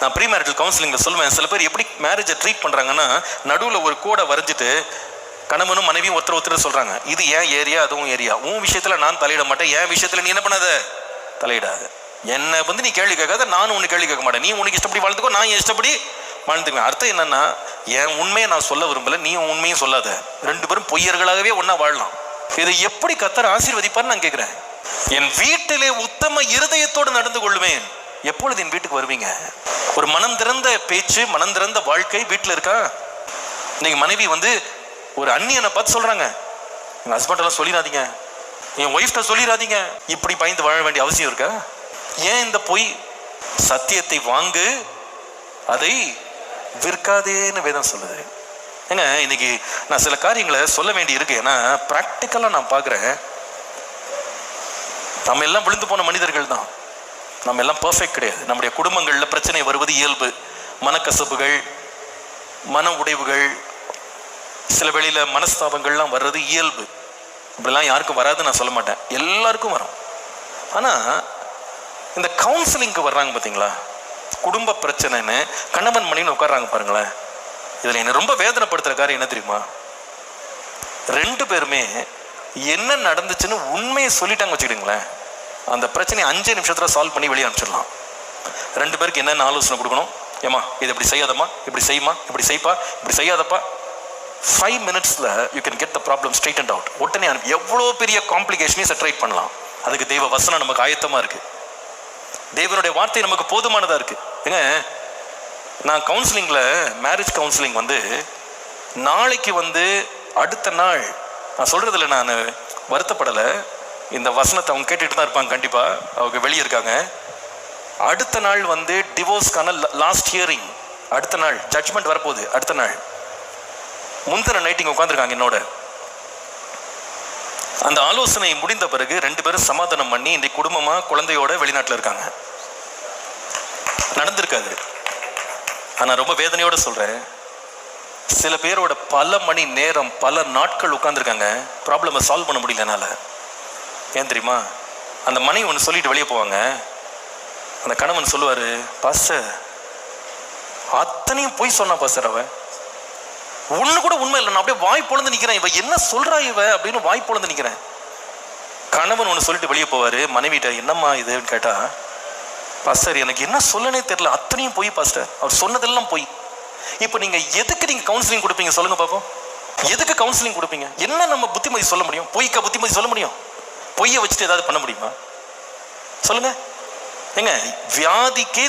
நான் pre marital கவுன்சிலிங்கில் சொல்லுவேன் சில பேர் எப்படி மேரேஜை ட்ரீட் பண்ணுறாங்கன்னா நடுவில் ஒரு கோடை வரைஞ்சிட்டு கணவனும் மனைவியும் ஒருத்தர் ஒருத்தர் சொல்கிறாங்க இது ஏன் ஏரியா? அதுவும் ஏரியா. உன் விஷயத்தில் நான் தலையிட மாட்டேன். என் விஷயத்தில் நீ என்ன பண்ணாத? தலையிடாத. என்னை வந்து நீ கேள்வி கேட்காத நானும் உன்னை கேள்வி கேட்க மாட்டேன். நீ உனக்கு இஷ்டப்படி வாழ்ந்துக்கோ நான் என் இஷ்டப்படி வாழ்ந்துக்குவேன். அர்த்தம் என்னன்னா என் உண்மையை நான் சொல்ல விரும்பல நீ உண்மையும் சொல்லாத. ரெண்டு பேரும் பொய்யர்களாகவே ஒன்றா வாழலாம். இதை எப்படி கத்தர் ஆசீர்வதிப்பார்னு நான் கேட்குறேன். என் வீட்டிலே உத்தம இருதயத்தோடு நடந்து கொள்வேன் எப்பொழுது என் வீட்டுக்கு வருவீங்க? ஒரு மனம் திறந்த பேச்சு மனம் திறந்த வாழ்க்கை வீட்டில் இருக்கா? இன்னைக்கு மனைவி வந்து ஒரு அண்ணியனை பார்த்து சொல்கிறாங்க எங்கள் ஹஸ்பண்டெல்லாம் சொல்லிடாதீங்க என் ஒய்ஃப்ட சொல்லிடாதீங்க இப்படி பயந்து வாழ வேண்டிய அவசியம் இருக்கா? ஏன் இந்த பொய்? சத்தியத்தை வாங்கு அதை விற்காதேன்னு வேதம் சொல்லுது. ஏங்க இன்னைக்கு நான் சில காரியங்களை சொல்ல வேண்டி இருக்கு. ஏன்னா ப்ராக்டிக்கலாக நான் பார்க்குறேன் நம்ம எல்லாம் விழுந்து போன மனிதர்கள் தான். நம்ம எல்லாம் பர்ஃபெக்ட் கிடையாது. நம்முடைய குடும்பங்களில் பிரச்சனை வருவது இயல்பு. மனக்கசப்புகள் மன உடைவுகள் சில வேளையில் மனஸ்தாபங்கள்லாம் வர்றது இயல்பு. இப்படிலாம் யாருக்கும் வராதுன்னு நான் சொல்ல மாட்டேன். எல்லாருக்கும் வரும். ஆனால் இந்த கவுன்சிலிங்க்கு வர்றாங்க பார்த்தீங்களா குடும்ப பிரச்சனைன்னு கணவன் மணின்னு உட்கார்றாங்க பாருங்களேன். இதில் என்னை ரொம்ப வேதனைப்படுத்துகிற காரியம் என்ன தெரியுமா? ரெண்டு பேருமே என்ன நடந்துச்சுன்னு உண்மையை சொல்லிட்டாங்க வச்சுக்கிடுங்களேன். அந்த பிரச்சனையை அஞ்சு நிமிஷத்தில் சால்வ் பண்ணி வெளியே அனுப்பிச்சிடலாம். ரெண்டு பேருக்கு என்னென்ன ஆலோசனை கொடுக்கணும்? ஏமா இது இப்படி செய்யாதம்மா இப்படி செய்யுமா இப்படி செய்ப்பா இப்படி செய்யாதப்பா? ஃபைவ் மினிட்ஸில் you can get the problem straight and out உடனே அனுப்பி எவ்வளோ பெரிய காம்ப்ளிகேஷனையும் செட்ரைட் பண்ணலாம். அதுக்கு தெய்வ வசனம் நமக்கு ஆயத்தமாக இருக்குது தேவனுடைய வார்த்தை நமக்கு போதுமானதாக இருக்குது ஏங்க நான் கவுன்சிலிங்கில் மேரேஜ் கவுன்சிலிங் வந்து நாளைக்கு வந்து அடுத்த நாள் நான் சொல்கிறதில்ல நான் வருத்தப்படலை. இந்த வசனத்தை அவங்க கேட்டுட்டு தான் இருப்பாங்க கண்டிப்பாக அவங்க வெளியே இருக்காங்க. அடுத்த நாள் வந்து டிவோர்ஸ்க்கான லாஸ்ட் ஹியரிங் அடுத்த நாள் ஜட்ஜ்மெண்ட் வரப்போகுது அடுத்த நாள். முந்தின நைட்டிங் உட்காந்துருக்காங்க என்னோட. அந்த ஆலோசனை முடிந்த பிறகு ரெண்டு பேரும் சமாதானம் பண்ணி இன்னைக்கு குடும்பமா குழந்தையோட வெளிநாட்டில் இருக்காங்க. நடந்திருக்காது. ஆனால் ரொம்ப வேதனையோட சொல்றேன். சில பேரோட பல மணி நேரம் பல நாட்கள் உட்காந்துருக்காங்க ப்ராப்ளமை சால்வ் பண்ண முடியல என்னால். ஏன் தெரியுமா? அந்த மனைவி ஒன்று சொல்லிட்டு வெளியே போவாங்க. அந்த கணவன் சொல்லுவாரு பாஸ்டர் அத்தனையும் போய் சொன்னா பாஸ்டர் அவன். ஒன்று கூட உண்மை இல்லை. நான் அப்படியே வாய் பொழுந்து நிற்கிறேன் இவன் என்ன சொல்கிறா இவ? அப்படின்னு வாய் பொழுந்து நிற்கிறேன் கணவன் ஒன்று சொல்லிட்டு வெளியே போவாரு. மனைவிட்ட என்னம்மா இதுன்னு கேட்டால் பாஸ்டர் எனக்கு என்ன சொல்லனே தெரில அத்தனையும் போய் பாஸ்டர். அவர் சொன்னதெல்லாம் போய். இப்போ நீங்கள் எதுக்கு நீங்கள் கவுன்சிலிங் கொடுப்பீங்க? சொல்லுங்கள் பார்ப்போம் எதுக்கு கவுன்சிலிங் கொடுப்பீங்க? என்ன நம்ம புத்திமதி சொல்ல முடியும்? பொய்க்கா புத்திமதி சொல்ல முடியும்? பொய்யை வச்சுட்டு ஏதாவது பண்ண முடியுமா? சொல்லுங்க. ஏங்க வியாதிக்கே